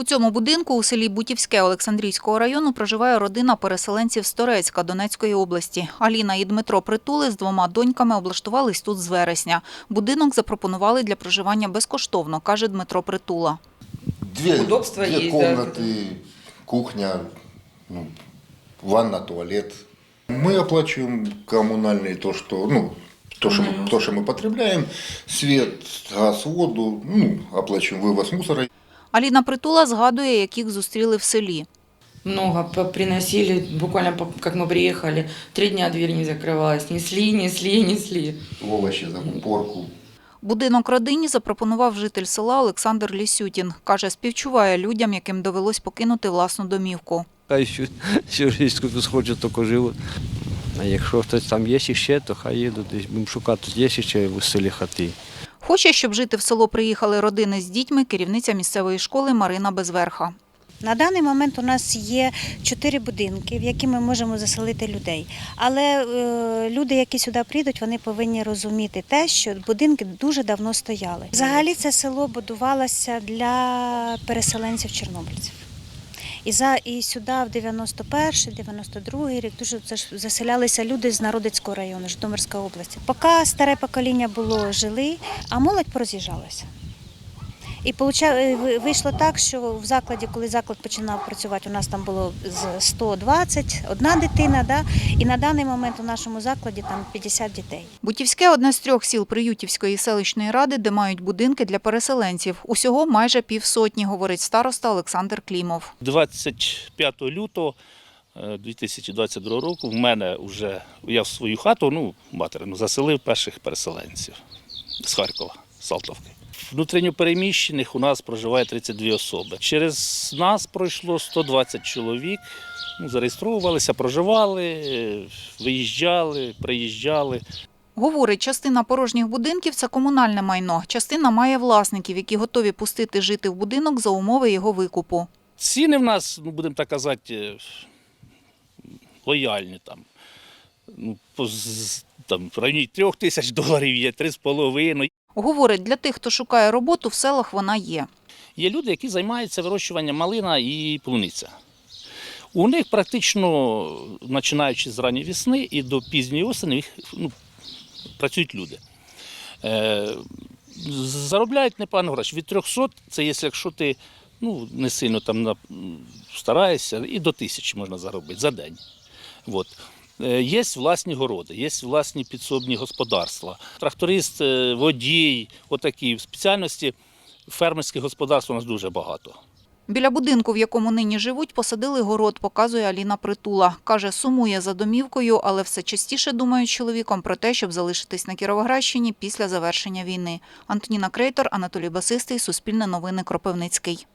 У цьому будинку у селі Бутівське Олександрійського району проживає родина переселенців з Торецька Донецької області. Аліна і Дмитро Притули з двома доньками облаштувались тут з вересня. Будинок запропонували для проживання безкоштовно, каже Дмитро Притула. Две, Удобства две есть, да. комнаты, кухня, ну, ванна, туалет. Мы оплачиваем коммунальные то, что, ну, то, что, мы, то, что мы потребляем, свет, газ, воду, ну, оплачиваем вывоз мусора. Аліна Притула згадує, яких зустріли в селі. Много приносили, буквально как мы приехали, три дня дверь не закрывалась, несли, несли, несли. Овощи, за порку. Будинок родині запропонував житель села Олександр Лісютін. Каже, співчуває людям, яким довелось покинути власну домівку. Хай що, що різко тут схочуть, то живуть. А якщо хтось там є ще, то хай їдуть десь. Будемо шукати, є ще в селі хати. Хоче, щоб жити в село приїхали родини з дітьми, керівниця місцевої школи Марина Безверха. На даний момент у нас є чотири будинки, в які ми можемо заселити людей. Але е, люди, які сюди прийдуть, вони повинні розуміти те, що будинки дуже давно стояли. Взагалі це село будувалося для переселенців-чорнобильців. І за і сюди в 91-й, 92-й рік дуже це ж заселялися люди з Народицького району, Житомирської області. Поки старе покоління було жили, а молодь пороз'їжджалася. І е, ви- вийшло так, що в закладі, коли заклад починав працювати, у нас там було з 120, одна дитина, да? і на даний момент у нашому закладі там 50 дітей. Бутівське одне з трьох сіл Приютівської селищної ради, де мають будинки для переселенців. Усього майже півсотні, говорить староста Олександр Клімов. 25 лютого е, 2022 року в мене вже я в свою хату, ну, материну, заселив перших переселенців з Харкова, з Салтовки. Внутрішньо переміщених у нас проживає 32 особи. Через нас пройшло 120 чоловік. Ну, зареєструвалися, проживали, виїжджали, приїжджали. Говорить, частина порожніх будинків це комунальне майно. Частина має власників, які готові пустити жити в будинок за умови його викупу. Ціни в нас, ну будемо так казати, е, лояльні там. Ну, там в районі трьох тисяч доларів є, три з половиною. Говорить, для тих, хто шукає роботу, в селах вона є. Є люди, які займаються вирощуванням малина і полуниця. У них практично, починаючи з ранньої весни і до пізньої осені, їх, ну, працюють люди. Е, заробляють непогану гроші. Від 300, це якщо ти ну, не сильно там стараєшся, і до тисячі можна заробити за день. От. Е, Є власні городи, є власні підсобні господарства. Тракторист, е, водій, отакі спеціальності фермерських господарств у нас дуже багато. Біля будинку, в якому нині живуть, посадили город, показує Аліна Притула. Каже, сумує за домівкою, але все частіше думають чоловіком про те, щоб залишитись на Кіровоградщині після завершення війни. Антоніна Крейтор, Анатолій Басистий, Суспільне новини, Кропивницький.